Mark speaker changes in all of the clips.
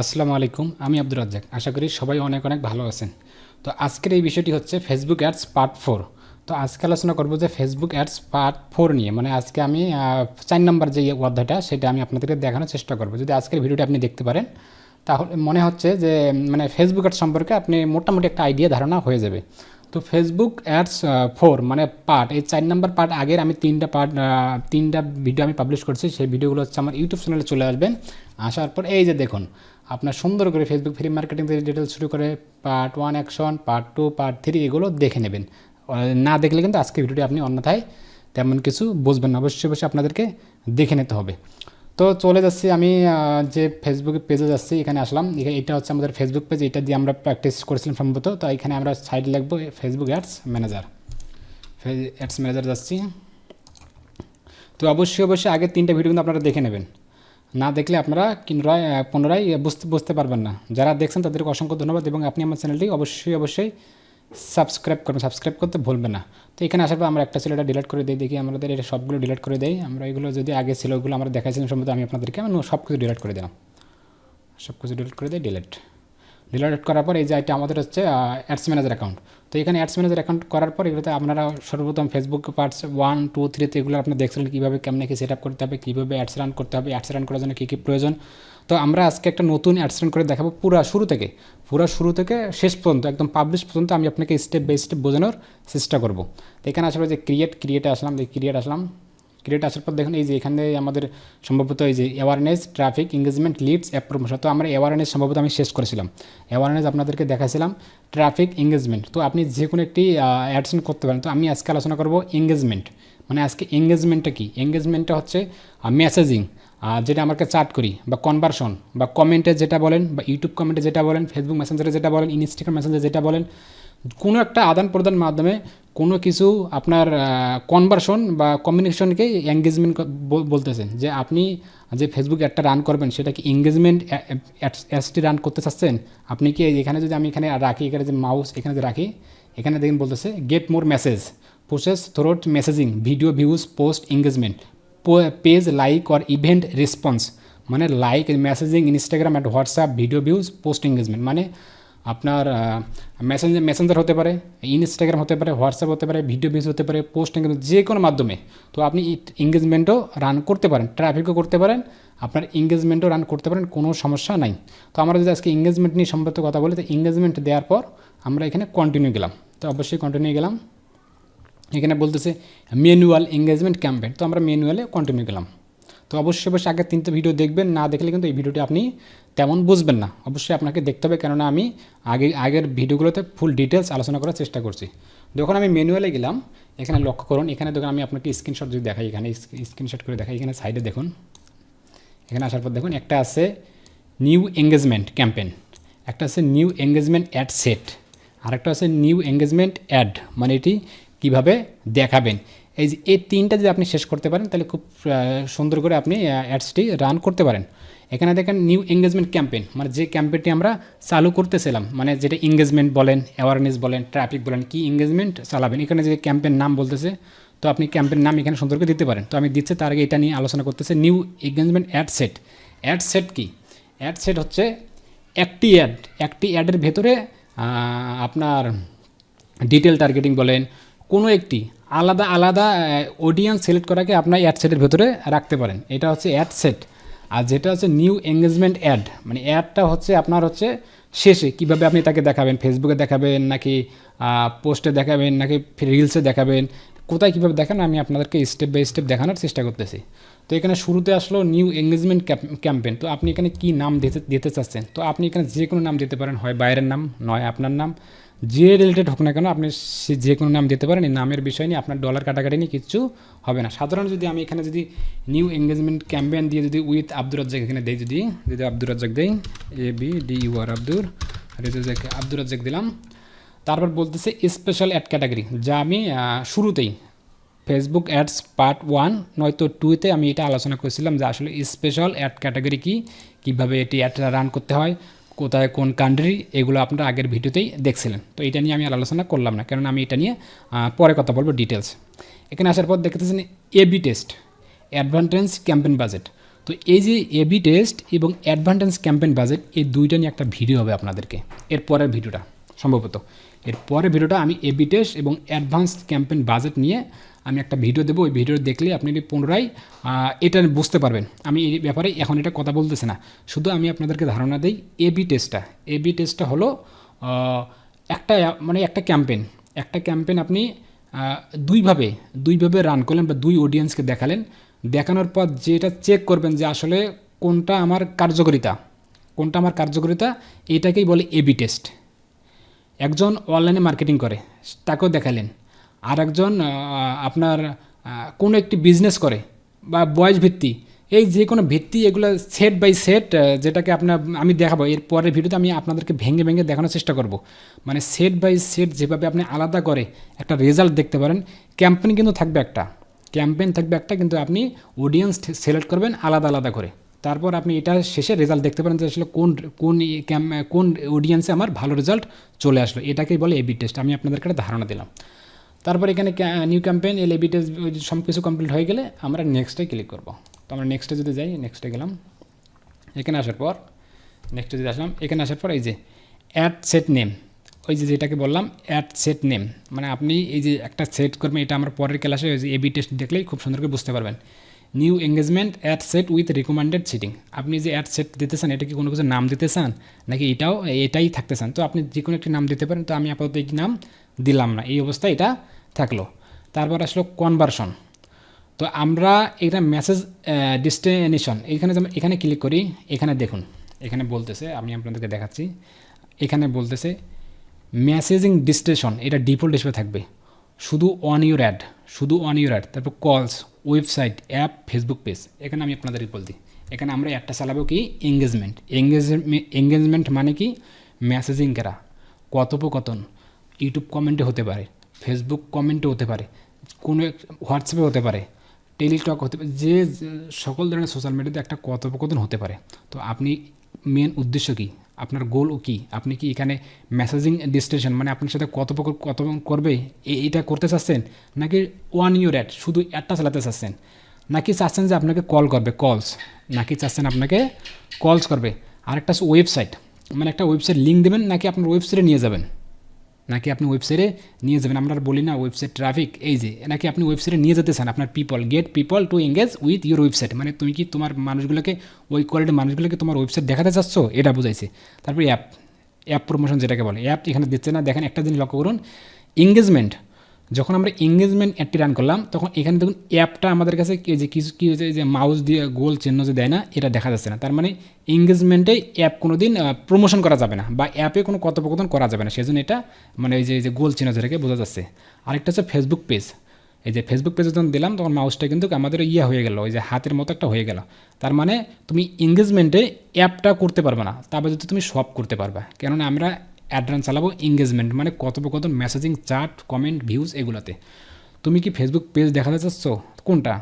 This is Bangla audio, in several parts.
Speaker 1: আসসালামু আলাইকুম, আমি আব্দুর রাজ্জাক। আশা করি সবাই অনেক অনেক ভালো আছেন। তো আজকের এই বিষয়টি হচ্ছে ফেসবুক অ্যাডস পার্ট ফোর তো আজকে আলোচনা করব যে ফেসবুক অ্যাডস পার্ট ফোর নিয়ে মানে আজকে আমি চার নম্বর যে অধ্যায়টা, সেটা আমি আপনাদেরকে দেখানোর চেষ্টা করব। যদি আজকের ভিডিওটি আপনি দেখতে পারেন, তাহলে মনে হচ্ছে যে মানে ফেসবুক অ্যাডস সম্পর্কে আপনি মোটামুটি একটা আইডিয়া ধারণা হয়ে যাবে। তো ফেসবুক অ্যাডস ফোর মানে পার্ট এই চার নম্বর পার্ট আগের আমি তিনটা পার্ট তিনটা ভিডিও আমি পাবলিশ করছি। সেই ভিডিওগুলো হচ্ছে আমার ইউটিউব চ্যানেলে চলে আসবেন। আসার পর এই যে দেখুন আপনার সুন্দর করে ফেসবুক ফ্রি মার্কেটিং থেকে ডিটেলস শুরু করে part one action part two part three এগুলো দেখে নেবেন। না দেখলে কিন্তু আজকে ভিডিওটি আপনি অন্যথায় তেমন কিছু বুঝবেন না। অবশ্যই অবশ্যই আপনাদেরকে দেখে নিতে হবে। তো চলে যাচ্ছি আমি যে ফেসবুক পেজে যাচ্ছি, এখানে আসলাম। এটা হচ্ছে আমাদের ফেসবুক পেজ এটা দিয়ে আমরা প্র্যাকটিস করেছিলাম সম্ভবত। তো এখানে আমরা সাইড লাগবো Facebook ads manager ads manager যাচ্ছি। তো অবশ্যই অবশ্যই আগের তিনটা ভিডিও কিন্তু আপনারা দেখে নেবেন। না দেখলে আপনারা কিনরায় পুনরায় বুঝতে বুঝতে পারবেন না। যারা দেখছেন তাদেরকে অসংখ্য ধন্যবাদ এবং আপনি আমার চ্যানেলটি অবশ্যই অবশ্যই সাবস্ক্রাইব করবেন। সাবস্ক্রাইব করতে ভুলবেন না। তো এখানে আসার পর আমরা একটা ছিল এটা ডিলিট করে দিই, দেখি আমাদের এটা সবগুলো ডিলিট করে দেই। আমরা এগুলো যদি আগে ছিল, ওগুলো আমরা দেখাইছিলাম সম্ভবত আমি আপনাদেরকে, আমি সব কিছু ডিলিট করে দিলাম। সব কিছু ডিলিট করে দিই ডিলিট ডিলিট করার পর এই যে এটা আমাদের হচ্ছে অ্যাডস ম্যানেজার অ্যাকাউন্ট তো এখানে অ্যাডস ম্যানেজার অ্যাকাউন্ট করার পর এগুলোতে আপনারা সর্বপ্রথম ফেসবুক পার্টস ওয়ান টু থ্রিতে এগুলো আপনি দেখছিলেন কীভাবে, কেমনে কি সেট আপ করতে হবে, কীভাবে অ্যাডস রান করতে হবে অ্যাডস রান করার জন্য কী কী প্রয়োজন। তো আমরা আজকে একটা নতুন অ্যাডস রান করে দেখাবো পুরো শুরু থেকে। পুরো শুরু থেকে শেষ পর্যন্ত, একদম পাবলিশ পর্যন্ত আমি আপনাকে স্টেপ বাই স্টেপ বোঝানোর চেষ্টা করব। তো এখানে আসলে যে ক্রিয়েট ক্রিয়েটে আসলাম ক্রিয়েট আসলাম। ক্রিয়েট আসার পর দেখুন, এই যে এখানে আমাদের সম্ভবত এই যে awareness traffic engagement leads app promotion তো আমরা অ্যাওয়ারনেস সম্ভবত আমি শেষ করেছিলাম। অ্যাওয়ারনেস আপনাদেরকে দেখাছিলাম ট্রাফিক এঙ্গেজমেন্ট তো আপনি যে কোনো একটি অ্যাডসেন্ট করতে পারেন। তো আমি আজকে আলোচনা করব এঙ্গেজমেন্ট মানে আজকে এঙ্গেজমেন্টটা কি? এঙ্গেজমেন্টটা হচ্ছে মেসেজিং যেটা আমাকে চার্ট করি বা কনভার্সন বা কমেন্টে যেটা বলেন বা ইউটিউব কমেন্টে যেটা বলেন ফেসবুক মেসেঞ্জারে যেটা বলেন ইনস্টাগ্রাম মেসেঞ্জারে যেটা বলেন, কোনো একটা আদান প্রদান মাধ্যমে কোনো কিছু আপনার কনভার্সন বা কমিউনিকেশনকে এঙ্গেজমেন্ট বলতেছেন। যে আপনি যে ফেসবুক অ্যাডটা রান করবেন, সেটা কি এঙ্গেজমেন্ট অ্যাডসটি রান করতে চাচ্ছেন? আপনি কি এখানে যদি আমি এখানে রাখি, এখানে যে মাউস এখানে যে রাখি, এখানে দেখেন বলতেছে get more message purchases through messaging video views post engagement page like or event response মানে like messaging Instagram and WhatsApp video views post engagement মানে আপনার মেসেঞ্জার মেসেঞ্জার হতে পারে ইনস্টাগ্রাম হতে পারে হোয়াটসঅ্যাপ হতে পারে ভিডিও ভিউজ হতে পারে পোস্ট এঙ্গেজমেন্ট যে কোনো মাধ্যমে। তো আপনি এঙ্গেজমেন্টও রান করতে পারেন ট্রাফিকও করতে পারেন, আপনার এঙ্গেজমেন্টও রান করতে পারেন, কোনো সমস্যা নাই। তো আমরা যদি আজকে এঙ্গেজমেন্ট নিয়ে সম্পর্কে কথা বলি, তো এঙ্গেজমেন্ট দেওয়ার পর আমরা এখানে কন্টিনিউ গেলাম। তো অবশ্যই কন্টিনিউ গেলাম। এখানে বলতেছে ম্যানুয়াল এঙ্গেজমেন্ট ক্যাম্পেন তো আমরা ম্যানুয়ালে কন্টিনিউ গেলাম। তো অবশ্যই অবশ্যই আগে তিনটে ভিডিও দেখবেন, না দেখলে কিন্তু এই ভিডিওটি আপনি তেমন বুঝবেন না। অবশ্যই আপনাকে দেখতে হবে, কেননা আমি আগে, আগের ভিডিওগুলোতে ফুল ডিটেলস আলোচনা করার চেষ্টা করছি। যখন আমি ম্যানুয়ালে গেলাম, এখানে লক্ষ্য করুন, এখানে দেখুন, আমি আপনাকে স্ক্রিনশট যদি দেখাই, এখানে স্ক্রিনশট করে দেখাই, এখানে সাইডে দেখুন। এখানে আসার পর দেখুন, একটা আছে নিউ এঙ্গেজমেন্ট ক্যাম্পেন একটা আছে নিউ এঙ্গেজমেন্ট অ্যাড সেট আরেকটা আছে নিউ এঙ্গেজমেন্ট অ্যাড মানে এটি কীভাবে দেখাবেন? এই যে এই তিনটা যদি আপনি শেষ করতে পারেন, তাহলে খুব সুন্দর করে আপনি অ্যাডসটি রান করতে পারেন। এখানে দেখেন নিউ এঙ্গেজমেন্ট ক্যাম্পেইন। মানে যে ক্যাম্পেইনটি আমরা চালু করতেছিলাম মানে যেটা এঙ্গেজমেন্ট বলেন অ্যাওয়ারনেস বলেন ট্রাফিক বলেন, কি এঙ্গেজমেন্ট চালাবেন। এখানে যে ক্যাম্পেইন নাম বলতেছে, তো আপনি ক্যাম্পেইন নাম এখানে সুন্দর করে দিতে পারেন। তো আমি দিচ্ছি, তার আগে এটা নিয়ে আলোচনা করতেছে। New engagement ad set. Ad set কি? অ্যাড সেট হচ্ছে একটি অ্যাড। একটি অ্যাডের ভেতরে আপনার ডিটেল টার্গেটিং বলেন কোনো একটি আলাদা আলাদা অডিয়েন্স সিলেক্ট করাকে আপনার অ্যাড সেটের ভেতরে রাখতে পারেন। এটা হচ্ছে অ্যাড সেট আর যেটা হচ্ছে নিউ এঙ্গেজমেন্ট অ্যাড মানে অ্যাডটা হচ্ছে আপনার হচ্ছে শেষে কীভাবে আপনি তাকে দেখাবেন ফেসবুকে দেখাবেন নাকি পোস্টে দেখাবেন নাকি রিলসে দেখাবেন, কোথায় কীভাবে দেখান আমি আপনাদেরকে স্টেপ বাই স্টেপ দেখানোর চেষ্টা করতেছি। তো এখানে শুরুতে আসলো নিউ এঙ্গেজমেন্ট ক্যাম্পেন তো আপনি এখানে কি নাম দিতে দিতে চাচ্ছেন? তো আপনি এখানে যে কোনো নাম দিতে পারেন, হয় বাইরের নাম, নয় আপনার নাম। যে রিলেটেড হোক না কেন, আপনি যে কোনো নাম দিতে পারেন, এই নামের বিষয় নিয়ে আপনার ডলার কাটাকাটি নিয়ে কিচ্ছু হবে না। সাধারণ যদি আমি এখানে যদি নিউ এঙ্গেজমেন্ট ক্যাম্পেইন দিয়ে যদি উইথ আব্দুর রাজ্জাক এখানে দেই যদি যদি আব্দুর রাজ্জাক দেই A B D U R Abdur Rezak Abdur Razzak দিলাম। তারপর বলতেছে স্পেশাল অ্যাড ক্যাটাগরি যা আমি শুরুতেই ফেসবুক অ্যাডস পার্ট ওয়ান নয়তো টুতে আমি এটা আলোচনা করেছিলাম যে আসলে স্পেশাল অ্যাড ক্যাটাগরি কী, কীভাবে এটি অ্যাডটা রান করতে হয়। কোথায় কোন কান্ট্রি এগুলো আপনারা আগের ভিডিওতেই দেখছিলেন। তো এটা নিয়ে আমি আর আলোচনা করলাম না কারণ আমি এটা নিয়ে পরে কথা বলব ডিটেলস এখানে আসার পর দেখতেছেন AB test advantage campaign budget তো এই যে এবি টেস্ট এবং অ্যাডভান্টেজ ক্যাম্পেন বাজেট এই দুইটা নিয়ে একটা ভিডিও হবে আপনাদেরকে, এর পরের ভিডিওটা, সম্ভবত। এর পরের ভিডিওটা আমি এবি টেস্ট এবং অ্যাডভান্স ক্যাম্পেন বাজেট নিয়ে আমি একটা ভিডিও দেবো, ওই ভিডিও দেখলে আপনি পুনরায় এটা বুঝতে পারবেন। আমি এই ব্যাপারে এখন এটা কথা বলতেছি না। শুধু আমি আপনাদেরকে ধারণা দিই এবি টেস্টটা এবি টেস্টটা হলো একটা মানে একটা ক্যাম্পেন একটা ক্যাম্পেন আপনি দুইভাবে দুইভাবে রান করলেন বা দুই অডিয়েন্সকে দেখালেন। দেখানোর পর যেটা চেক করবেন যে আসলে কোনটা আমার কার্যকারিতা। কোনটা আমার কার্যকারিতা, এটাকেই বলে এবি টেস্ট একজন অনলাইনে মার্কেটিং করে, তাকেও দেখালেন। আর একজন আপনার কোনো একটি বিজনেস করে বা বয়স ভিত্তি এই যে কোনো ভিত্তি এগুলো সেট বাই সেট যেটাকে আপনার, আমি দেখাবো। এর পরের ভিডিওতে আমি আপনাদেরকে ভেঙে ভেঙে দেখানোর চেষ্টা করব। মানে সেট বাই সেট যেভাবে আপনি আলাদা করে একটা রেজাল্ট দেখতে পারেন ক্যাম্পেইন কিন্তু থাকবে একটা। ক্যাম্পেন থাকবে একটা, কিন্তু আপনি অডিয়েন্স সিলেক্ট করবেন আলাদা আলাদা করে। তারপর আপনি এটা শেষে রেজাল্ট দেখতে পারেন যে আসলে কোন কোন কোন অডিয়েন্সে আমার ভালো রেজাল্ট চলে আসলো। এটাকেই বলে এবি টেস্ট আমি আপনাদেরকে একটা ধারণা দিলাম। তারপর এখানে নিউ ক্যাম্পেইন এল এবি টেস্ট সব কিছু কমপ্লিট হয়ে গেলে আমরা নেক্সটে ক্লিক করব। তো আমরা নেক্সটে যদি যাই নেক্সটে গেলাম। এখানে আসার পর নেক্সটে যদি আসলাম, এখানে আসার পর এই যে অ্যাড সেট নেম ওই যে যেটাকে বললাম অ্যাড সেট নেম মানে আপনি এই যে একটা সেট করবেন, এটা আমার পরের ক্লাসে ওই যে এবি টেস্ট দেখলেই খুব সুন্দর করে বুঝতে পারবেন। New engagement ad set with recommended setting আপনি যে অ্যাড সেট দিতে চান এটা কি কোনো কিছু নাম দিতে চান, নাকি এটাও, এটাই থাকতে চান, তো আপনি যে কোনো একটি নাম দিতে পারেন, তো আমি আপাতত এই নাম দিলাম না। এই অবস্থায় এটা থাকল। তারপর আসলো কনভার্সন তো আমরা এটা মেসেজ ডিস্টিনেশন এখানে যেমন, এখানে ক্লিক করি, এখানে দেখুন, এখানে বলতেছে, আমি আপনাদেরকে দেখাচ্ছি, এখানে বলতেছে মেসেজিং ডিস্টেশন এটা ডিফল্ট হিসেবে থাকবে। শুধু অন ইউর অ্যাড শুধু অন ইউর অ্যাড তারপর calls website app Facebook page এখানে আমি আপনাদেরকে বলছি এখানে আমরা একটা চালাবো কি? এঙ্গেজমেন্ট এঙ্গেজমেন্ট এঙ্গেজমেন্ট মানে কি? মেসেজিং করা। কথোপকথন। ইউটিউব কমেন্টে হতে পারে ফেসবুক কমেন্টে হতে পারে, কোনো হোয়াটসঅ্যাপে হতে পারে টেলিটক হতে পারে, যে সকল ধরনের সোশ্যাল মিডিয়াতে একটা কথোপকথন হতে পারে। তো আপনি মেন উদ্দেশ্য কী? আপনার গোল কি? আপনি কি এখানে মেসেজিং ডিস্টেশন মানে আপনার সাথে কথোপকথন কত করবে এটা করতে চাচ্ছেন? নাকি ওয়ান ইউর অ্যাড শুধু অ্যাডটা চালাতে চাচ্ছেন? নাকি চাচ্ছেন যে আপনাকে কল করবে কলস নাকি চাচ্ছেন আপনাকে কলস করবে? আরেকটা হচ্ছে ওয়েবসাইট মানে একটা ওয়েবসাইট লিঙ্ক দেবেন, নাকি আপনার ওয়েবসাইটে নিয়ে যাবেন? নাকি আপনি ওয়েবসাইটে নিয়ে যাবেন? আমরা বলি না ওয়েবসাইট ট্রাফিক এই যে, নাকি আপনি ওয়েবসাইটে নিয়ে যেতে চান? আপনার people get people to engage with your website মানে তুমি কি তোমার মানুষগুলোকে, ওই কোয়ালিটির মানুষগুলোকে তোমার ওয়েবসাইট দেখাতে চাচ্ছ? এটা বোঝাইছে। তারপরে অ্যাপ অ্যাপ প্রমোশন যেটাকে বলে অ্যাপ এখানে দিচ্ছে না। দেখেন একটা জিনিস লক্ষ্য করুন এঙ্গেজমেন্ট যখন আমরা এঙ্গেজমেন্ট অ্যাডটি রান করলাম, তখন এখানে দেখুন অ্যাপটা আমাদের কাছে যে কিছু কি হয়েছে, যে মাউস দিয়ে গোল চিহ্ন যে দেয় না, এটা দেখা যাচ্ছে না। তার মানে এঙ্গেজমেন্টে অ্যাপ কোনো দিন প্রমোশন করা যাবে না বা অ্যাপে কোনো কথোপকথন করা যাবে না। সেজন্য এটা মানে এই যে যে গোল চিহ্ন যেটাকে বোঝা যাচ্ছে। আরেকটা হচ্ছে ফেসবুক পেজ এই যে ফেসবুক পেজে যখন দিলাম, তখন মাউসটা কিন্তু আমাদের ইয়ে হয়ে গেল, ওই যে হাতের মতো একটা হয়ে গেল। তার মানে তুমি এঙ্গেজমেন্টে অ্যাপটা করতে পারবে না তারপর যদি তুমি সব করতে পারবে। কেননা আমরা অ্যাডভান্স চালাবো এঙ্গেজমেন্ট মানে কথোপকথন মেসেজিং চার্ট কমেন্ট ভিউজ এগুলোতে। তুমি কি ফেসবুক পেজ দেখাতে চাচ্ছ? কোনটা?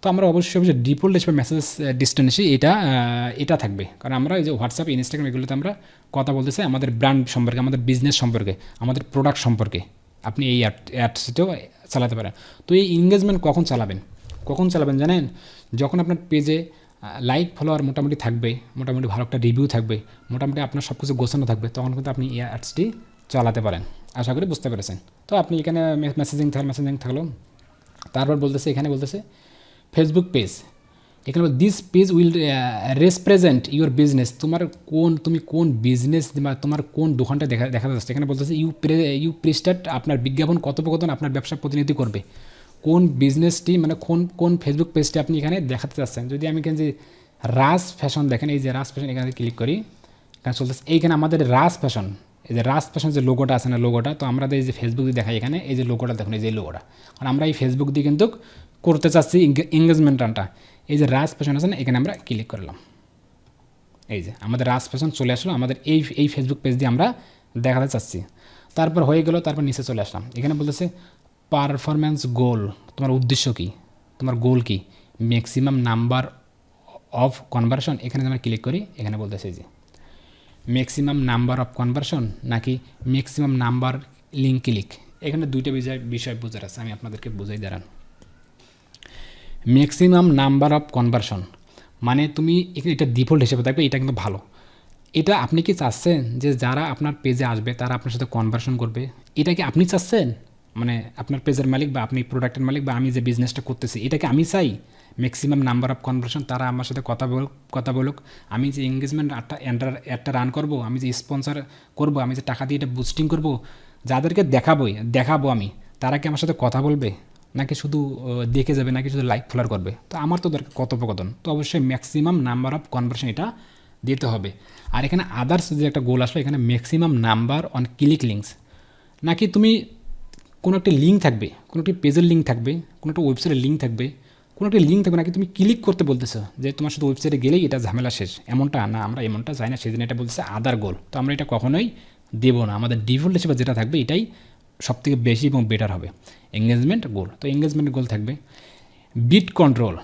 Speaker 1: তো আমরা অবশ্যই অবশ্যই ডিফল্ট হিসেবে মেসেজ ডিস্টেন্সি এটা এটা থাকবে। কারণ আমরা এই যে হোয়াটসঅ্যাপ ইনস্টাগ্রাম এগুলোতে আমরা কথা বলতে চাই আমাদের ব্র্যান্ড সম্পর্কে, আমাদের বিজনেস সম্পর্কে, আমাদের প্রোডাক্ট সম্পর্কে। আপনি এই অ্যাডসটাও চালাতে পারেন। তো এই এঙ্গেজমেন্ট কখন চালাবেন? কখন চালাবেন জানেন? যখন আপনার পেজে লাইক ফলোয়ার মোটামুটি থাকবে, মোটামুটি ভালো একটা রিভিউ থাকবে, মোটামুটি আপনার সব কিছু গোছানো থাকবে, তখন কিন্তু আপনি এই অ্যাডসটি চালাতে পারেন। আশা করি বুঝতে পেরেছেন। তো আপনি এখানে মেসেজিং থাকলে মেসেজিং থাকল। তারপর বলতেছে, এখানে বলতেছে ফেসবুক পেজ এখানে this page will represent your business তোমার কোন, তুমি কোন বিজনেস বা তোমার কোন দোকানটা দেখা দেখা যাচ্ছে? এখানে বলতেছে ইউ প্রে ইউ প্রিস্টার্ট আপনার বিজ্ঞাপন কথোপকথন আপনার ব্যবসা প্রতিনিধি করবে। কোন বিজনেসটি মানে কোন কোন ফেসবুক পেজটি আপনি এখানে দেখাতে চাচ্ছেন? যদি আমি এখানে যে রাজ ফ্যাশন দেখেন, এই যে রাজ ফ্যাশন এখানে ক্লিক করি এখানে চলতেছে, এইখানে আমাদের রাজ ফ্যাশন এই যে রাজ ফ্যাশন যে লোগোটা আছে না লোগোটা তো আমরা এই যে ফেসবুক দিয়ে দেখাই এখানে, এই যে লোগোটা দেখুন, এই যে লোগোটা আর আমরা এই ফেসবুক দিয়ে কিন্তু করতে চাচ্ছি এঙ্গেজমেন্ট রানটা এই যে রাজ ফ্যাশন আছে না, এখানে আমরা ক্লিক করলাম। এই যে আমাদের রাজ ফ্যাশন চলে আসলো, আমাদের এই এই ফেসবুক পেজ দিয়ে আমরা দেখাতে চাচ্ছি। তারপর হয়ে গেল, তারপর নিচে চলে আসলাম। এখানে বলতেছে পারফরম্যান্স গোল তোমার উদ্দেশ্য কী? তোমার গোল কী? ম্যাক্সিমাম নাম্বার অফ কনভার্সন এখানে আমরা ক্লিক করি, এখানে বলতেছে যে। ম্যাক্সিমাম নাম্বার অফ কনভার্সন নাকি ম্যাক্সিমাম নাম্বার লিঙ্ক ক্লিক এখানে দুইটা বিষয় বিষয় বোঝার আছে, আমি আপনাদেরকে বুঝাই দাঁড়ান। ম্যাক্সিমাম নাম্বার অফ কনভার্সন মানে তুমি এখানে এটা ডিফল্ট হিসেবে থাকবে, এটা কিন্তু ভালো। এটা আপনি কি চাচ্ছেন যে যারা আপনার পেজে আসবে, তারা আপনার সাথে কনভার্সন করবে? এটা কি আপনি চাচ্ছেন? মানে আপনার পেজের মালিক বা আপনি প্রোডাক্টের মালিক বা আমি যে বিজনেসটা করতেছি, এটাকে আমি চাই ম্যাক্সিমাম নাম্বার অফ কনভার্সন তারা আমার সাথে কথা বল, কথা বলুক। আমি যে এঙ্গেজমেন্ট একটা এন্টার একটা রান করব, আমি যে স্পন্সর করব, আমি যে টাকা দিয়ে এটা বুস্টিং করব, যাদেরকে দেখাবোই, দেখাবো আমি, তারা কি আমার সাথে কথা বলবে? নাকি শুধু দেখে যাবে, নাকি শুধু লাইক ফলোয়ার করবে? তো আমার তো দরকার কথোপকথন। তো অবশ্যই ম্যাক্সিমাম নাম্বার অফ কনভার্সন এটা দিতে হবে। আর এখানে আদার্স যে একটা গোল আসলো এখানে maximum number on click links নাকি তুমি কোনো একটা লিঙ্ক থাকবে, কোনো একটি পেজের লিঙ্ক থাকবে, কোনো একটা ওয়েবসাইটের লিঙ্ক থাকবে, কোনো একটা লিঙ্ক থাকবে নাকি তুমি ক্লিক করতে বলতেছো যে তোমার শুধু ওয়েবসাইটে গেলেই এটা ঝামেলা শেষ। এমনটা না, আমরা এমনটা চাই না, সেদিন এটা বলতেছে আদার গোল তো আমরা এটা কখনোই দেবো না। আমাদের ডিফল্ট হিসেবে যেটা থাকবে, এটাই সবথেকে বেশি এবং বেটার হবে। এঙ্গেজমেন্ট গোল তো এঙ্গেজমেন্ট গোল থাকবে। বিট কন্ট্রোল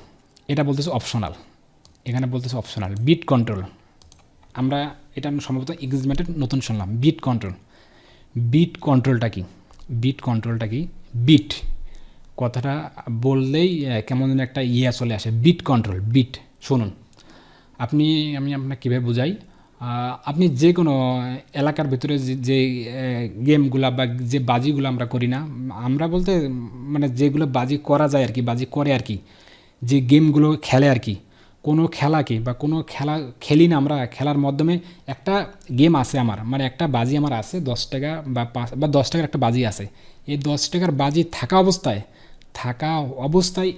Speaker 1: এটা বলতেছে অপশনাল এখানে বলতেছে অপশনাল বিট কন্ট্রোল আমরা এটা সম্ভবত এঙ্গেজমেন্টের নতুন শুনলাম। বিট কন্ট্রোল বিট কন্ট্রোলটা কি? বিট কন্ট্রোলটা কি? বিট কথাটা বললেই কেমন যেন একটা ইয়ে চলে আসে। বিট কন্ট্রোল বিট শুনুন। আপনি, আমি আপনাকে কীভাবে বুঝাই? আপনি যে কোনো এলাকার ভিতরে যে- গেমগুলা বা যে বাজিগুলো আমরা করি না, আমরা বলতে মানে যেগুলো বাজি করা যায় আর কি, বাজি করে আর কি, যে গেমগুলো খেলে আর কি কোনো খেলাকে বা কোনো খেলা খেলি না আমরা, খেলার মাধ্যমে একটা গেম আছে আমার। মানে একটা বাজি আমার আছে, দশ টাকা বা পাঁচ, বা দশ টাকার একটা বাজি আছে। এই দশ টাকার বাজি থাকা অবস্থায় থাকা অবস্থায়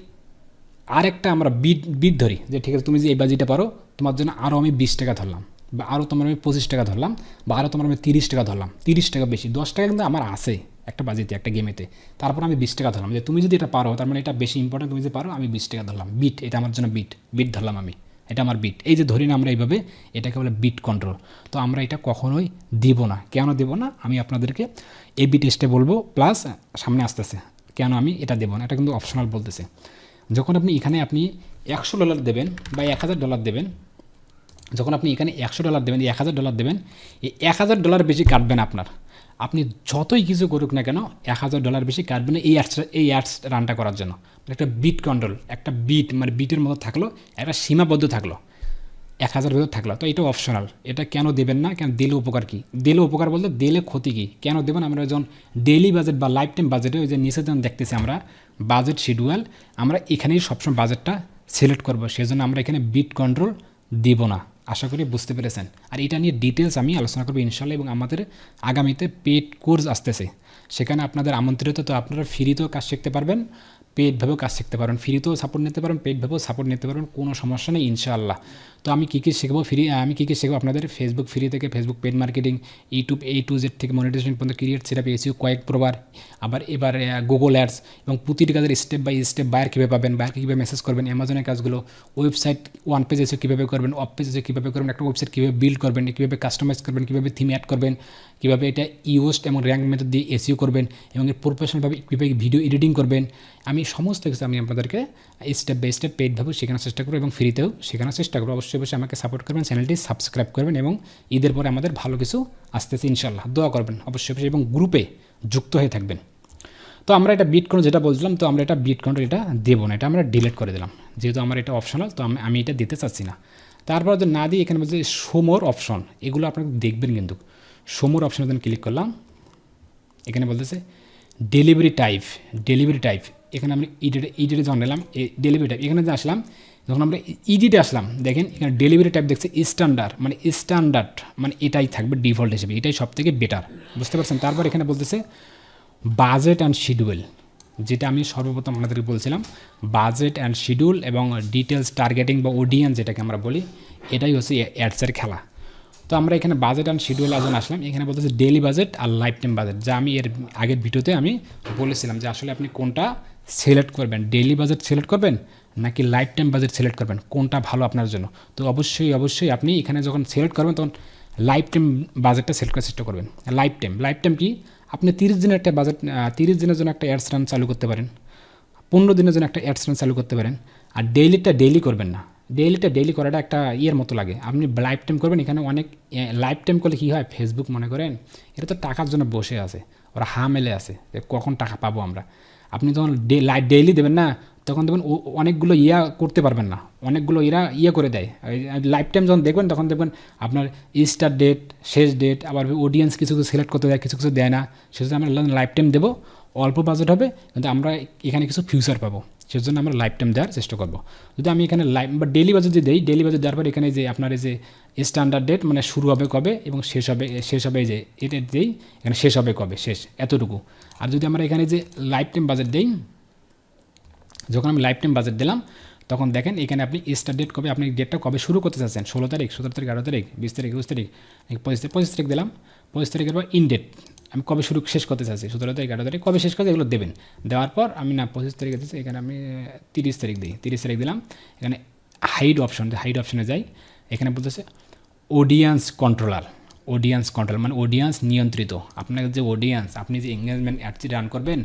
Speaker 1: আরেকটা আমরা বিট বিট ধরি যে ঠিক আছে, তুমি যে এই বাজিটা পারো, তোমার জন্য আরও আমি বিশ টাকা ধরলাম, বা আরও তোমার আমি পঁচিশ টাকা ধরলাম, বা আরও তোমার আমি তিরিশ টাকা ধরলাম, তিরিশ টাকা বেশি, দশ টাকা কিন্তু আমার আছে। একটা বাজিতে একটা গেমেতে। তারপর আমি বিশ টাকা ধরলাম। যে তুমি যদি এটা পারো, তার মানে এটা বেশি ইম্পর্টেন্ট তুমি যদি পারো, আমি বিশ টাকা ধরলাম। বিট এটা আমার জন্য বিট বিট ধরলাম আমি। এটা আমার বিট এই যে ধরি না আমরা এইভাবে এটাকে বলে বিট কন্ট্রোল তো আমরা এটা কখনোই দিব না। কেন দেব না? আমি আপনাদেরকে এ বি টেস্টে বলব প্লাস সামনে আসতেছে। কেন আমি এটা দেবো না? এটা কিন্তু অপশনাল বলতেছে। যখন আপনি এখানে আপনি একশো ডলার দেবেন বা এক হাজার ডলার দেবেন, যখন আপনি এখানে একশো ডলার দেবেন এক হাজার ডলার দেবেন, এই এক হাজার ডলার বেশি কাটবেন আপনার। আপনি যতই কিছু করুক না কেন, এক হাজার ডলার বেশি কাটবে না এই অ্যাডস এই অ্যাডস রানটা করার জন্য। একটা বিট কন্ট্রোল একটা বিট মানে বিটের মতো থাকল, একটা সীমাবদ্ধ থাকল, এক হাজার ভেতর থাকল। তো এটা অপশনাল এটা কেন দেবেন না? কেন দিলে উপকার কী? দিলে উপকার বলতে দিলে ক্ষতি কি? কেন দেবেন? আমরা যখন ডেইলি বাজেট বা লাইফ টাইম বাজেটে ওই যে নিচে যখন দেখতেছি আমরা বাজেট শিডিউল আমরা এখানেই সবসময় বাজেটটা সিলেক্ট করব। সেজন্য আমরা এখানে বিট কন্ট্রোল দিব না। আশা করি বুঝতে পেরেছেন। আর এটা নিয়ে ডিটেলস আমি আলোচনা করব ইনশাল্লাহ এবং আমাদের আগামীতে পেড কোর্স আসতেছে। সেখানে আপনাদের আমন্ত্রিত তো আপনারা ফ্রিতেও কাজ শিখতে পারবেন। পেডভাবেও কাজ শিখতে পারবেন ফ্রিতেও সাপোর্ট নিতে পারবেন পেডভাবেও সাপোর্ট নিতে পারবেন কোনো সমস্যা নেই, ইনশাআল্লাহ। তো আমি কী কী শিখব ফ্রি আমি কী কী শিখব আপনাদের? ফেসবুক ফ্রি থেকে Facebook paid marketing YouTube A to Z থেকে মনিটাইজেশন পর্যন্ত ক্রিয়েট সেটা পেয়েছি কয়েক প্রবার আবার এবার গুগল অ্যাডস এবং প্রতিটি কাজের স্টেপ বাই স্টেপ বায়ার কীভাবে পাবেন বায়ারকে কীভাবে মেসেজ করবেন অ্যামাজনের কাজগুলো ওয়েবসাইট ওয়ান পেজ এসে কীভাবে করবেন অফ পেজ এসে কীভাবে করবেন, একটা ওয়েবসাইট কীভাবে বিল্ড করবেন, কীভাবে কাস্টমাইজ করবেন, কীভাবে থিম অ্যাড করবেন কীভাবে এটা ইউস্ট এবং র্যাঙ্ক মেথড দিয়ে এসিও করবেন এবং প্রফেশনালভাবে কীভাবে ভিডিও এডিটিং করবেন, আমি সমস্ত কিছু আমি আপনাদেরকে স্টেপ বাই স্টেপ পেডভাবে শেখানোর চেষ্টা করব এবং ফ্রিতেও শেখানোর চেষ্টা করব। অবশ্যই অবশ্যই আমাকে সাপোর্ট করবেন চ্যানেলটি সাবস্ক্রাইব করবেন এবং ঈদের পরে আমাদের ভালো কিছু আসতেছে ইনশাল্লাহ দোয়া করবেন অবশ্যই অবশ্যই এবং গ্রুপে যুক্ত হয়ে থাকবেন। তো আমরা এটা বিট করে যেটা বলছিলাম, তো আমরা এটা বিট কাউন্টার এটা দেবো না, এটা আমরা ডিলিট করে দিলাম। যেহেতু আমার এটা অপশনাল তো আমি আমি এটা দিতে চাচ্ছি না। তারপর যদি না দিই, এখানে বলছে সোমোর অপশন এগুলো আপনারা দেখবেন কিন্তু। সোমোর অপশনে যখন ক্লিক করলাম। এখানে বলতেছে ডেলিভারি টাইপ ডেলিভারি টাইপ এখানে আমরা ইডিটে ইডিটে যখন এলাম ডেলিভারি টাইপ এখানে যে আসলাম, যখন আমরা ইডিটে আসলাম, দেখেন এখানে ডেলিভারি টাইপ দেখছে স্ট্যান্ডার্ড মানে স্ট্যান্ডার্ড মানে এটাই থাকবে ডিফল্ট হিসেবে, এটাই সব থেকে বেটার বুঝতে পারছেন? তারপর এখানে বলতেছে বাজেট অ্যান্ড শিডিউল যেটা আমি সর্বপ্রথম আপনাদেরকে বলছিলাম বাজেট অ্যান্ড শিডিউল এবং ডিটেলস টার্গেটিং বা ওডিয়ান যেটাকে আমরা বলি, এটাই হচ্ছে অ্যাডসের খেলা। তো আমরা এখানে বাজেট অ্যান্ড শিডিউল আজন আসলাম। এখানে বলতেছে ডেলি বাজেট আর লাইফ টাইম বাজেট যা আমি এর আগের ভিডিওতে আমি বলেছিলাম যে আসলে আপনি কোনটা সিলেক্ট করবেন ডেইলি বাজেট সিলেক্ট করবেন নাকি লাইফ টাইম বাজেট সিলেক্ট করবেন, কোনটা ভালো আপনার জন্য। তো অবশ্যই অবশ্যই আপনি এখানে যখন সিলেক্ট করবেন তখন লাইফ টাইম বাজেটটা সিলেক্ট করার চেষ্টা করবেন। লাইফ টাইম লাইফ টাইম কি? আপনি তিরিশ দিনের একটা বাজেট তিরিশ দিনের জন্য একটা অ্যাডস রান চালু করতে পারেন, পনেরো দিনের জন্য একটা অ্যাডস রান চালু করতে পারেন, আর ডেইলিটা ডেইলি করবেন না। ডেইলিটা ডেইলি করাটা একটা ইয়ের মতো লাগে। আপনি লাইফ টাইম করবেন, এখানে অনেক লাইফ টাইম করলে কী হয়? ফেসবুক মনে করেন এটা তো টাকার জন্য বসে আছে, ওরা হা মেলে আছে যে কখন টাকা পাবো আমরা। আপনি যখন ডে লাইট ডেইলি দেবেন না, তখন দেখবেন অনেকগুলো ইয়া করতে পারবেন না। অনেকগুলো এরা ইয়ে করে দেয়। লাইফ টাইম যখন দেখবেন, তখন দেখবেন আপনার স্টার ডেট শেষ ডেট আবার অডিয়েন্স কিছু কিছু সিলেক্ট করতে দেয়, কিছু কিছু দেয় না। সেজন্য আমরা লাইফ টাইম দেবো, অল্প বাজেট হবে, কিন্তু আমরা এখানে কিছু ফিউচার পাবো। সেজন্য আমরা লাইফ টাইম দেওয়ার চেষ্টা করব। যদি আমি এখানে লাইফ বা ডেলি বাজেট যদি দিই ডেলি বাজেট দেওয়ার পর এখানে যে আপনার এই যে স্ট্যান্ডার্ড ডেট মানে শুরু হবে কবে এবং শেষ হবে শেষ হবে যে এটা দিই, এখানে শেষ হবে কবে, শেষ, এতটুকু। আর যদি আমরা এখানে যে লাইফ টাইম বাজেট দিই, যখন আমি লাইফ টাইম বাজেট দিলাম, তখন দেখেন এখানে আপনি স্টার ডেট কবে, আপনি ডেটটা কবে শুরু করতে চাচ্ছেন? ষোলো তারিখ, সতেরো তারিখ, আঠারো তারিখ, বিশ তারিখ, একুশ তারিখ, পঁচিশ তারিখ পঁচিশ তারিখ দিলাম, পঁচিশ তারিখের পর ইন ডেট আমি কবে শুরু শেষ করতে চাইছি? সতেরো তারিখ, আঠারো তারিখ, কবে শেষ করতে এগুলো দেবেন। দেওয়ার পর আমি না, পঁচিশ তারিখে দিচ্ছি এখানে আমি তিরিশ তারিখ দিই, তিরিশ তারিখ দিলাম। এখানে হাইড অপশন হাইড অপশনে যাই। এখানে বলতেছে অডিয়েন্স কন্ট্রোলার অডিয়েন্স কন্ট্রোল মানে অডিয়েন্স নিয়ন্ত্রিত। আপনার যে অডিয়েন্স আপনি যে এঙ্গেজমেন্ট অ্যাডটি রান করবেন,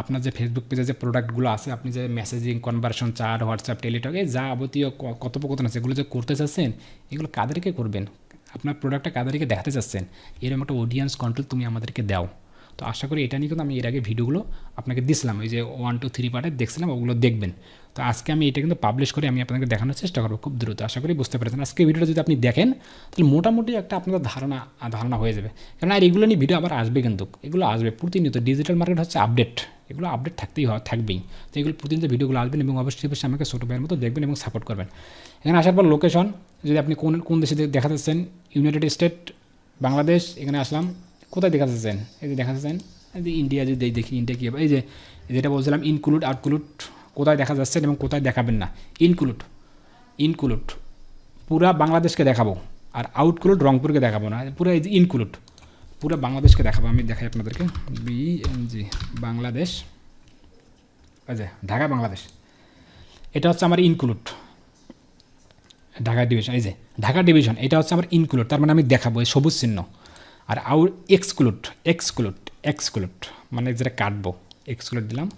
Speaker 1: আপনার যে ফেসবুক পেজে যে প্রোডাক্টগুলো আছে, আপনি যে মেসেজিং কনভার্সন চার্ট হোয়াটসঅ্যাপ টেলিটকে যা যাবতীয় কথোপকথন আছে, এগুলো যে করতে চাচ্ছেন, এগুলো কাদেরকে করবেন? আপনার প্রোডাক্টটা কাদেরকে দেখাতে চাচ্ছেন, এরকম একটা অডিয়েন্স কন্ট্রোল তুমি আমাদেরকে দাও। তো আশা করি এটা নিয়ে কিন্তু আমি এর আগে ভিডিওগুলো আপনাকে দিছিলাম, ওই যে ওয়ান টু থ্রি পার্টে দেখছিলাম, ওগুলো দেখবেন। তো আজকে আমি এটা কিন্তু পাবলিশ করে আমি আপনাকে দেখানোর চেষ্টা করব খুব দ্রুত। আশা করি বুঝতে পেরেছেন। আজকে ভিডিওটা যদি আপনি দেখেন, তাহলে মোটামুটি একটা আপনাদের ধারণা ধারণা হয়ে যাবে। কারণ আর এগুলো নিয়ে ভিডিও আবার আসবে কিন্তু, এগুলো আসবে প্রতিনিয়ত। ডিজিটাল মার্কেট হচ্ছে আপডেট এগুলো আপডেট থাকতেই হয়, থাকবেই। তো এগুলো প্রতিনিয়ত ভিডিওগুলো আসবেন এবং অবশ্যই অবশ্যই আমাকে ছোটো ভাইয়ের মতো দেখবেন এবং সাপোর্ট করবেন। এখানে আসার পর লোকেশন যদি আপনি কোন কোন দেশে দে- দেখা যাচ্ছেন ইউনাইটেড স্টেট বাংলাদেশ এখানে আসলাম, কোথায় দেখা যাচ্ছেন এই যে দেখা যাচ্ছেন এই যে ইন্ডিয়া যদি দেখি ইন্ডিয়া কী হবে? এই যে যেটা বলছিলাম ইনক্লুড আউটক্লুড কোথায় দেখা যাচ্ছেন এবং কোথায় দেখাবেন না। ইনক্লুড ইনক্লুড পুরা বাংলাদেশকে দেখাবো, আর আউটক্লুড রংপুরকে দেখাবো না। পুরো এই যে ইনক্লুড পুরো বাংলাদেশকে দেখাবো। আমি দেখাই আপনাদেরকে। বিএনজি বাংলাদেশ আচ্ছা ঢাকা, বাংলাদেশ। এটা হচ্ছে আমার ইনক্লুড ঢাকা ডিভিশন এই যে ঢাকা ডিভিশন এটা হচ্ছে আমার ইনক্লুড তার মানে আমি দেখাবো এই সবুজ চিহ্ন। আর আউট এক্সক্লুড এক্সক্লুড এক্সক্লুড মানে যেটা কাটবো এক্সক্লুড দিলাম।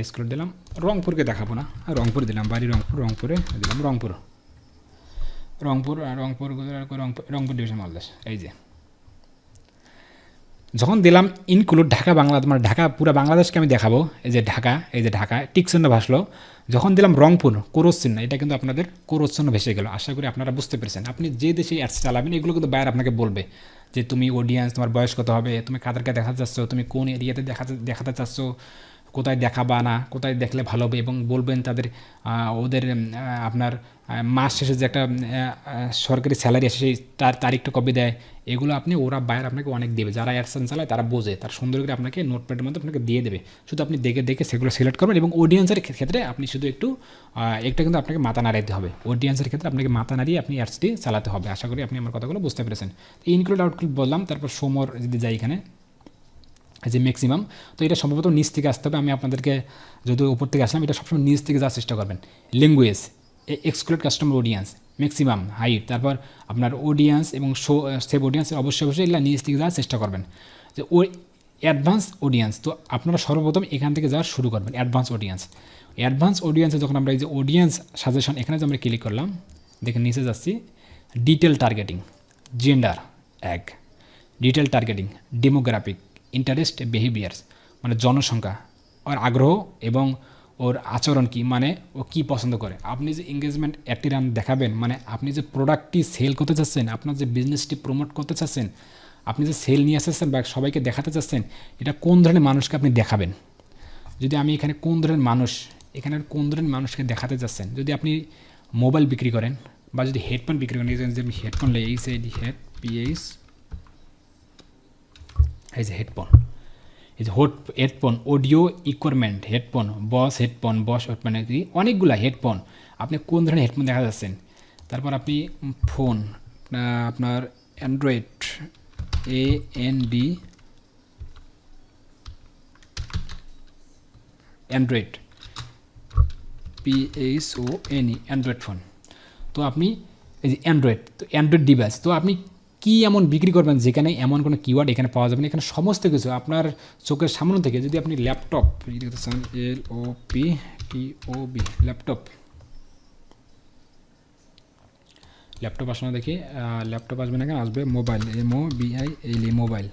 Speaker 1: এক্সক্লুড দিলাম, রংপুরকে দেখাবো না রংপুর দিলাম, বাড়ি রংপুর, রংপুরে দিলাম রংপুর। রংপুর রংপুর রংপুর রংপুর ডিভিশন বাংলাদেশ এই যে। যখন দিলাম ইনক্লুড ঢাকা বাংলা মানে ঢাকা, পুরো বাংলাদেশকে আমি দেখাবো, এই যে ঢাকা, এই যে ঢাকা চিহ্ন ভাসলো। যখন দিলাম রংপুর, কোরস চিহ্ন, এটা কিন্তু আপনাদের কোরস চিহ্ন ভেসে গেল। আশা করি আপনারা বুঝতে পেরেছেন। আপনি যে দেশে অ্যাডস চালাবেন, এগুলো কিন্তু বাইরে আপনাকে বলবে যে তুমি অডিয়েন্স তোমার বয়স কত হবে, তুমি কাদেরকে দেখাতে চাচ্ছ, তুমি কোন এরিয়াতে দেখাতে দেখাতে চাচ্ছ কোথায় দেখাবা না, কোথায় দেখলে ভালো হবে এবং বলবেন তাদের ওদের আপনার মাস শেষে যে একটা সরকারি স্যালারি আসে সেই তার তারিখটা কবে দেয়, এগুলো আপনি, ওরা বাইরে আপনাকে অনেক দেবে। যারা অ্যাডসেন চালায় তারা বোঝে, তার সুন্দর করে আপনাকে নোটপ্যাডের মধ্যে আপনাকে দিয়ে দেবে। শুধু আপনি দেখে দেখে সেগুলো সিলেক্ট করবেন এবং অডিয়েন্সের ক্ষেত্রে আপনি শুধু একটু একটা কিন্তু আপনাকে মাথা নাড়াইতে হবে। অডিয়েন্সের ক্ষেত্রে আপনাকে মাথা নাড়িয়ে আপনি অ্যাডসটি চালাতে হবে। আশা করি আপনি আমার কথাগুলো বুঝতে পেরেছেন। ইনক্লুড আউটক্লুড বললাম, তারপর সোমর যদি যাই এখানে। যে ম্যাক্সিমাম তো এটা সম্ভবত নিচ থেকে আসতে হবে। আমি আপনাদেরকে যদি উপর থেকে আসলাম, এটা সবসময় নিচ থেকে যাওয়ার চেষ্টা করবেন। Language exclude customer audience maximum height তারপর আপনার অডিয়েন্স এবং শো সেভ অডিয়েন্স অবশ্যই অবশ্যই এগুলো নিচ থেকে যাওয়ার চেষ্টা করবেন। যে ও অ্যাডভান্স অডিয়েন্স তো আপনারা সর্বপ্রথম এখান থেকে যাওয়া শুরু করবেন অ্যাডভান্স অডিয়েন্স অ্যাডভান্স অডিয়েন্সে যখন আমরা এই যে অডিয়েন্স সাজেশন এখানে যে আমরা ক্লিক করলাম দেখে নিচে যাচ্ছি। ডিটেল টার্গেটিং জেন্ডার এক। Detail targeting demographic interest behaviours মানে জনসংখ্যা, ওর আগ্রহ এবং ওর আচরণ কি মানে ও কি পছন্দ করে। আপনি যে এঙ্গেজমেন্ট অ্যাক্টি রান দেখাবেন মানে আপনি যে প্রোডাক্টটি সেল করতে চাচ্ছেন, আপনার যে বিজনেসটি প্রমোট করতে চাচ্ছেন, আপনি যে সেল নিয়ে আসতেছেন বা সবাইকে দেখাতে চাচ্ছেন, এটা কোন ধরনের মানুষকে আপনি দেখাবেন? যদি আমি এখানে কোন ধরনের মানুষ এখানে কোন ধরনের মানুষকে দেখাতে চাচ্ছেন? যদি আপনি মোবাইল বিক্রি করেন বা যদি হেডফোন বিক্রি করেন, এই যে আমি হেডফোন লাই এইচ আইডি হেড পিএইচ এই যে হেডফোন এই যে হোট headphone audio equipment headphone Bose headphone Bose মানে কি অনেকগুলা হেডফোন আপনি কোন ধরনের হেডফোন দেখা যাচ্ছেন? তারপর আপনি ফোন আপনার Android A N D Android PH O N E Android phone তো আপনি, এই যে অ্যান্ড্রয়েড তো অ্যান্ড্রয়েড ডিভাইস তো আপনি কি এমন বিক্রি করবেন? যেখানে এমন কোনো কিওয়ার্ড এখানে পাওয়া যাবে না। এখানে সমস্ত কিছু আপনার চোখের সামনে থেকে যদি আপনি laptop L O P T O B laptop laptop আসলে দেখি। ল্যাপটপ আসবে না কেন? আসবে মোবাইল এম ও বিআই এল ই মোবাইল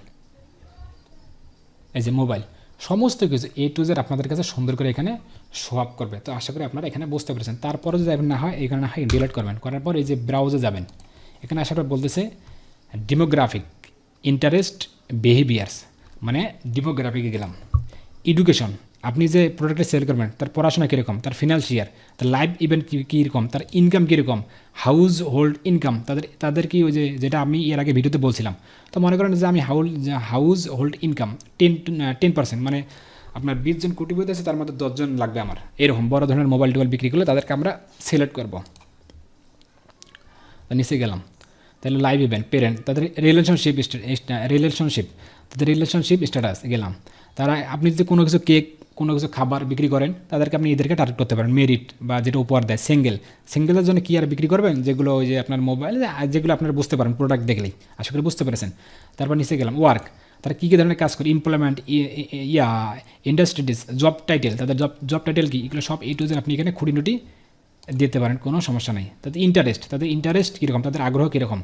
Speaker 1: এই যে মোবাইল সমস্ত কিছু এ টু জেড আপনাদের কাছে সুন্দর করে এখানে শো আপ করবে। তো আশা করি আপনারা এখানে বুঝতে পেরেছেন। তারপরে যদি না হয়, এখানে না হয় ডিলিট করবেন। করার পর এই যে ব্রাউজে যাবেন। এখানে আসার পর বলতেছে ডেমোগ্রাফিক ইন্টারেস্ট বিহেভিয়ার্স মানে ডেমোগ্রাফিকে গেলাম। এডুকেশন আপনি যে প্রোডাক্টে সেল করবেন, তার পড়াশোনা কীরকম, তার ফিনান্সিয়ার তার লাইফ ইভেন্ট কীরকম, তার ইনকাম কীরকম হাউস হোল্ড ইনকাম তাদের তাদের কি ওই যে, যেটা আমি এর আগে ভিডিওতে বলছিলাম, তো মনে করেন যে আমি হাউল household income ten ten percent মানে আপনার বিশ জন কোটিপতি আছে, তার মধ্যে দশজন লাগবে আমার। এরকম বড় ধরনের মোবাইল টোবাইল বিক্রি করলে তাদেরকে আমরা সিলেক্ট করব। নিচে গেলাম। তাহলে লাইভ ইভেন্ট পেরেন্ট তাদের রিলেশনশিপ রিলেশনশিপ তাদের রিলেশনশিপ স্ট্যাটাস গেলাম। তারা, আপনি যদি কোনো কিছু কেক কোনো কিছু খাবার বিক্রি করেন, তাদেরকে আপনি এদেরকে টার্গেট করতে পারেন মেরিট বা যেটা উপহার দেয় সিঙ্গেল সিঙ্গেলের জন্য কী আর বিক্রি করবেন? যেগুলো ওই যে আপনার মোবাইল যেগুলো আপনারা বুঝতে পারেন প্রোডাক্ট দেখলেই। আশা করি বুঝতে পেরেছেন। তারপর নিচে গেলাম ওয়ার্ক তারা কী কী ধরনের কাজ করে? এমপ্লয়মেন্ট ইয়া ইন্ডাস্ট্রিটিস জব টাইটেল তাদের জব জব টাইটেল কি? এগুলো সব এই টু আপনি এখানে খুঁটিনুটি দিতে পারেন, কোনো সমস্যা নেই। তাদের ইন্টারেস্ট তাদের ইন্টারেস্ট কীরকম, তাদের আগ্রহ কীরকম?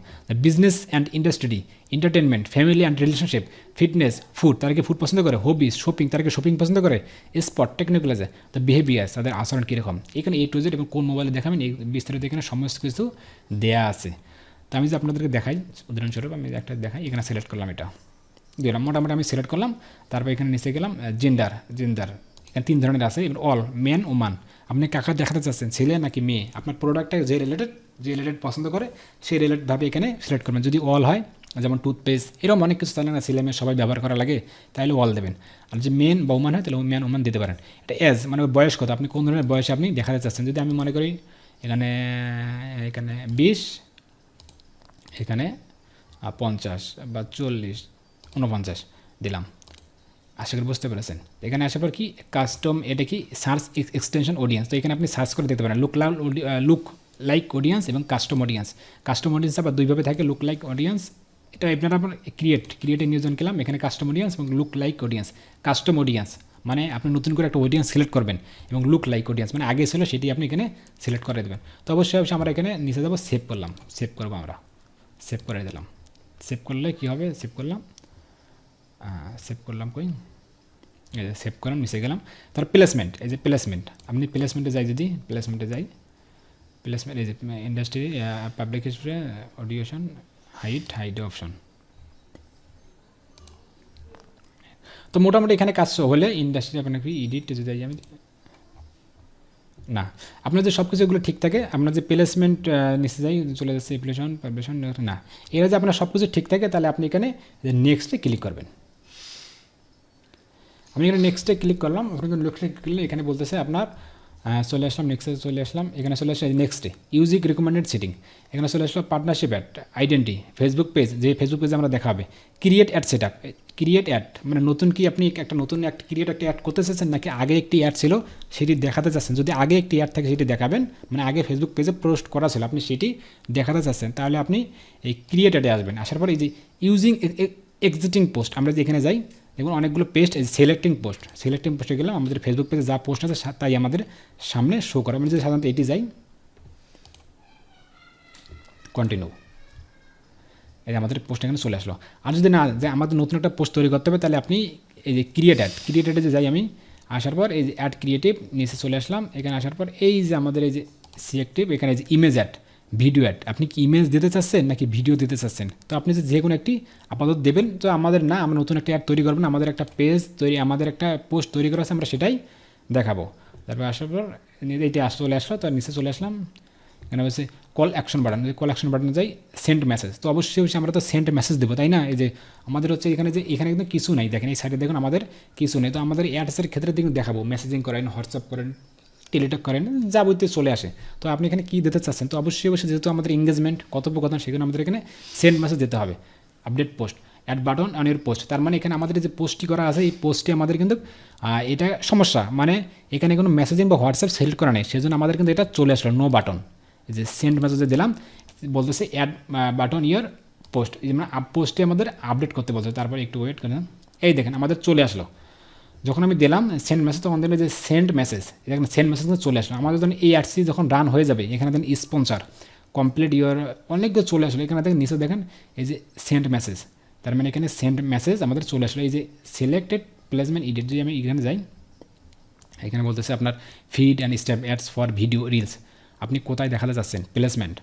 Speaker 1: Business and industry entertainment family and relationship fitness food তারা কি ফুড পছন্দ করে? হবিস শপিং তারা কি শপিং পছন্দ করে? স্পট টেকনিক্যাল দ্য বিহেভিয়ার্স তাদের আচরণ কীরকম? এখানে এ টু জেড এবং কোন মোবাইলে দেখাবেন এই বিস্তারিত এখানে সমস্ত কিছু দেয়া আছে। তো আমি যে আপনাদেরকে দেখাই, উদাহরণস্বরূপ আমি একটা দেখাই, এখানে সিলেক্ট করলাম এটা। দিলাম মোটামুটি আমি সিলেক্ট করলাম, তারপর এখানে নিচে গেলাম জেন্ডার জেন্ডার এখানে তিন ধরনের আছে অল মেন ও মান আপনি কাকা দেখাতে চাচ্ছেন, ছেলে নাকি মেয়ে? আপনার প্রোডাক্টটা যে রিলেটেড যে রিলেটেড পছন্দ করে, সেই রিলেটেডভাবে এখানে সিলেক্ট করবেন। যদি অল হয়, যেমন টুথপেস্ট এরকম অনেক কিছু তাহলে না ছেলে মেয়ে সবাই ব্যবহার করা লাগে, তাহলে অল দেবেন। আর যে মেন বা হয়, তাহলে মেন ওমান দিতে পারেন। এটা এজ মানে বয়স কত? আপনি কোন ধরনের বয়সে আপনি দেখাতে চাচ্ছেন? যদি আমি মনে করি, এখানে এখানে বিশ, এখানে পঞ্চাশ বা চল্লিশ ঊনপঞ্চাশ দিলাম। আশা করি বুঝতে পেরেছেন। এখানে আসার পর কি কাস্টম এটা কি সার্চ এক্সটেনশন অডিয়েন্স তো এখানে আপনি সার্চ করে দেখতে পারেন লুক লাল লুক লাইক অডিয়েন্স এবং কাস্টম অডিয়েন্স কাস্টম অডিয়েন্স আবার দুইভাবে থাকে লুক লাইক অডিয়েন্স এটা আপনারা আপনার ক্রিয়েট ক্রিয়েটে নিয়োজন গেলাম এখানে কাস্টম অডিয়েন্স এবং look like audience custom audience মানে আপনি নতুন করে একটা অডিয়েন্স সিলেক্ট করবেন এবং লুক লাইক অডিয়েন্স মানে আগে ছিল সেটি আপনি এখানে সিলেক্ট করে দেবেন। তো অবশ্যই অবশ্যই আমরা এখানে নিচে যাব সেভ করলাম সেভ করব আমরা। সেভ করে দিলাম। সেভ করলে কী হবে? সেভ করলাম। সেভ করলাম কই? সেভ করলাম নিচে গেলাম। তার প্লেসমেন্ট এই যে প্লেসমেন্ট আপনি প্লেসমেন্টে যাই যদি প্লেসমেন্টে যাই প্লেসমেন্ট এই যে industry public history audition height height option তো মোটামুটি এখানে কাজ হলে ইন্ডাস্ট্রি আপনার কি ইডিট যদি যাই আমি, না। আপনার যে সব কিছুগুলো ঠিক থাকে, আপনার যে প্লেসমেন্ট নিচে যাই, চলে যাচ্ছে প্লেশন পাবলিশন না। এরা যে আপনার সব কিছু ঠিক থাকে, তাহলে আপনি এখানে নেক্সটে ক্লিক করবেন। আমি এখানে নেক্সটে ক্লিক করলাম আপনাকে নেক্সটে ক্লিক করলে এখানে বলতেছে আপনার চলে আসলাম নেক্সটে চলে আসলাম, এখানে চলে আসলাম নেক্সটে ইউজিক রিকমেন্ডেড সিটিং এখানে চলে আসলো partnership ad identity Facebook page যে ফেসবুক পেজে আমরা দেখাবে create ad set up create ad মানে নতুন কি আপনি একটা নতুন একটা ক্রিয়েট একটা অ্যাড করতে চাচ্ছেন নাকি আগে একটি অ্যাড ছিল, সেটি দেখাতে চাচ্ছেন, যদি আগে একটি অ্যাড থাকে সেটি দেখাবেন মানে আগে ফেসবুক পেজে পোস্ট করা ছিল, আপনি সেটি দেখাতে চাচ্ছেন, তাহলে আপনি এই ক্রিয়েট অ্যাডে আসবেন, আসার পর এই যে ইউজিং এক্সিটিং পোস্ট আমরা যে এখানে যাই দেখুন, অনেকগুলো পেস্ট সিলেক্টিং পোস্ট সিলেক্টিং পোস্টে গেলাম, আমাদের ফেসবুক পেজে যা পোস্ট আছে তাই আমাদের সামনে শো করে। আমি যদি সাধারণত এটি যাই কন্টিনিউ এই আমাদের পোস্ট এখানে চলে আসলো। আর যদি না, যে আমাদের নতুন একটা পোস্ট তৈরি করতে হবে, তাহলে আপনি এই যে ক্রিয়েট অ্যাড ক্রিয়েট অ্যাডে যে যাই আমি, আসার পর এই যে অ্যাড ক্রিয়েটিভ নিচে চলে আসলাম। এখানে আসার পর এই যে আমাদের এই যে সিলেক্টিভ এখানে যে ইমেজ অ্যাড ভিডিও অ্যাড আপনি কি ইমেজ দিতে চাচ্ছেন নাকি ভিডিও দিতে চাচ্ছেন? তো আপনি যে কোনো একটি আপাতত দেবেন। তো আমাদের না, আমরা নতুন একটা অ্যাড তৈরি করবেন আমাদের একটা পেজ তৈরি, আমাদের একটা পোস্ট তৈরি করা আছে, আমরা সেটাই দেখাবো। তারপর আসার পর এইটি আস চলে আসলো তার নিচে চলে আসলাম। এখানে হচ্ছে call action button call action বাটনে যাই সেন্ড মেসেজ তো অবশ্যই অবশ্যই আমরা তো সেন্ড মেসেজ দেবো, তাই না? এই যে আমাদের হচ্ছে এখানে যে এখানে কিন্তু কিছু নাই। দেখেন এই সাইডে দেখুন, আমাদের কিছু নেই। তো আমাদের অ্যাডসের ক্ষেত্রে দেখুন দেখাবো। মেসেজিং করেন হোয়াটসঅ্যাপ করেন। টেলিটক করেন, যাবতীয় চলে আসে। তো আপনি এখানে কী দিতে চাচ্ছেন? তো অবশ্যই অবশ্যই যেহেতু আমাদের এঙ্গেজমেন্ট কথোপকথন সেখানে আমাদের এখানে সেন্ড মেসেজ দিতে হবে। Update post ad button on your post তার মানে এখানে আমাদের যে পোস্টটি করা আছে, এই পোস্টটি আমাদের কিন্তু এটা সমস্যা। মানে এখানে কোনো মেসেজিং বা হোয়াটসঅ্যাপ সেলেক্ট করা নেই। সেজন্য আমাদের কিন্তু এটা চলে আসলো নো বাটন যে সেন্ড মেসেজে দিলাম, বলতেছে অ্যাড বাটন ইয়ার পোস্ট মানে পোস্টে আমাদের আপডেট করতে বলছে। তারপর একটু ওয়েট করেন এই দেখেন, আমাদের চলে আসলো। যখন আমি দিলাম সেন্ড মেসেজ তখন দেখবেন যে সেন্ড মেসেজ দেখেন সেন্ড মেসেজ কিন্তু চলে আসলো। আমাদের যখন এই অ্যাডসি যখন রান হয়ে যাবে, এখানে দেখেন স্পন্সার কমপ্লিট ইউর অনেকগুলো চলে আসলো। এখানে দেখেন, নিচে দেখেন, এই যে সেন্ড মেসেজ তার মানে এখানে সেন্ড মেসেজ আমাদের চলে আসলো। এই যে সিলেক্টেড প্লেসমেন্ট ইডিট যদি আমি এখানে যাই, এখানে বলতেছে আপনার feed and step ads for video reels আপনি কোথায় দেখাতে চাচ্ছেন প্লেসমেন্ট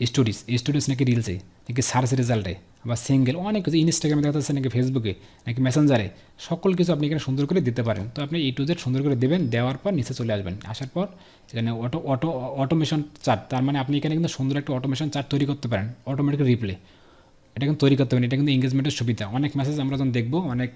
Speaker 1: স্টোরিজ স্টোরিজ নাকি রিলসে নাকি সার্চ রেজাল্টে বা সিঙ্গেল অনেক কিছু ইনস্টাগ্রামে দেখা যাচ্ছে নাকি ফেসবুকে নাকি মেসেঞ্জারে সকল কিছু আপনি এখানে সুন্দর করে দিতে পারেন। তো আপনি এই টু জেড সুন্দর করে দেবেন, দেওয়ার পর নিচে চলে আসবেন। আসার পর এখানে অটো অটো অটোমেশন চার্ট তার মানে আপনি এখানে কিন্তু সুন্দর একটা অটোমেশন চার্ট তৈরি করতে পারেন অটোমেটিক রিপ্লে এটা কিন্তু তৈরি করতে পারেন এটা কিন্তু এঙ্গেজমেন্টের সুবিধা। অনেক মেসেজ আমরা যখন দেখব, অনেক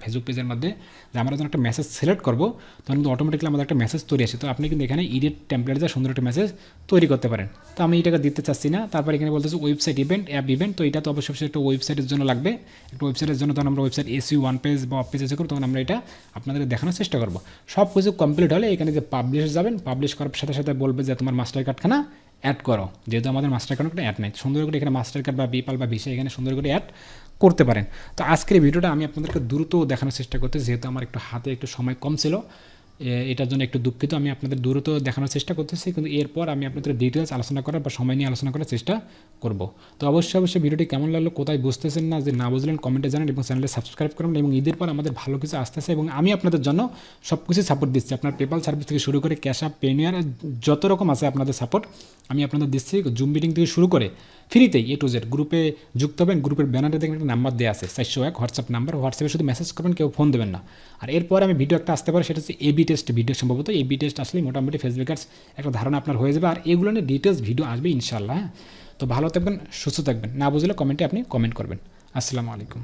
Speaker 1: ফেসবুক পেজের মধ্যে যে আমরা যখন একটা মেসেজ সিলেক্ট করব, তখন কিন্তু অটোমেটিকলি আমাদের একটা মেসেজ তৈরি আসে। তো আপনি কিন্তু এখানে ইডিট টেমপ্লেট যা সুন্দর একটা মেসেজ তৈরি করতে পারেন। তো আমি এটাকে দিতে চাচ্ছি না, তারপর এখানে বলতেছে ওয়েবসাইট ইভেন্ট অ্যাপ ইভেন্ট তো এটা তো অবশ্যই একটা ওয়েবসাইটের জন্য লাগবে। একটা ওয়েবসাইটের জন্য তখন আমরা ওয়েবসাইট এসি ওয়ান পেজ বা অফ পেজ এসে করব, তখন আমরা এটা আপনাদের দেখানোর চেষ্টা করব। সব কিছু কমপ্লিট হলে এখানে যে পাবলিশ যাবেন পাবলিশ করার সাথে সাথে বলবে যে তোমার মাস্টার কার্ডখানা অ্যাড করো। যেহেতু আমাদের মাস্টার কার্ড একটা অ্যাড নেই। সুন্দর করে এখানে মাস্টার কার্ড বা বিপাল বা ভিসা এখানে সুন্দর করে অ্যাড করতে পারেন। তো আজকের ভিডিওটা আমি আপনাদেরকে দ্রুত দেখানোর চেষ্টা করতে যেহেতু আমার একটু হাতে একটু সময় কম ছিল। এটার জন্য একটু দুঃখিত, আমি আপনাদের দ্রুত দেখানোর চেষ্টা করতেছি, কিন্তু এরপর আমি আপনাদের ডিটেলস আলোচনা করার বা সময় নিয়ে আলোচনা করার চেষ্টা করব। তো অবশ্যই অবশ্যই ভিডিওটি কেমন লাগল, কোথায় বুঝতেছেন না যে না বুঝলেন, কমেন্টে জানান এবং চ্যানেলে সাবস্ক্রাইব করুন এবং ঈদের পর আমাদের ভালো কিছু আসতেছে এবং আমি আপনাদের জন্য সব কিছু সাপোর্ট দিচ্ছি। আপনার পেপাল সার্ভিস থেকে শুরু করে ক্যাশ আপ পেনিয়ার যত রকম আছে আপনাদের সাপোর্ট আমি আপনাদের দিচ্ছি। জুম মিটিং থেকে শুরু করে ফ্রিতেই এ টু জেড গ্রুপে যুক্ত হবেন গ্রুপের ব্যানারে দেখবেন একটা নাম্বার দেওয়া আছে, চারশো এক হোয়াটসঅ্যাপ নাম্বার হোয়াটসঅ্যাপে শুধু মেসেজ করবেন, কেউ ফোন দেবেন না। আর এরপর আমি ভিডিও একটা আসতে পারে, সেটা হচ্ছে এবি টেস্ট ভিডিও সম্ভবত। এবি টেস্ট আসলে মোটামুটি ফেসবুকার্স একটা ধারণা আপনার হয়ে যাবে। আর এগুলো নিয়ে ডিটেলস ভিডিও আসবে ইনশাল্লাহ হ্যাঁ? তো ভালো থাকবেন, সুস্থ থাকবেন। না বুঝলে কমেন্টে আপনি কমেন্ট করবেন। আসসালামু আলাইকুম।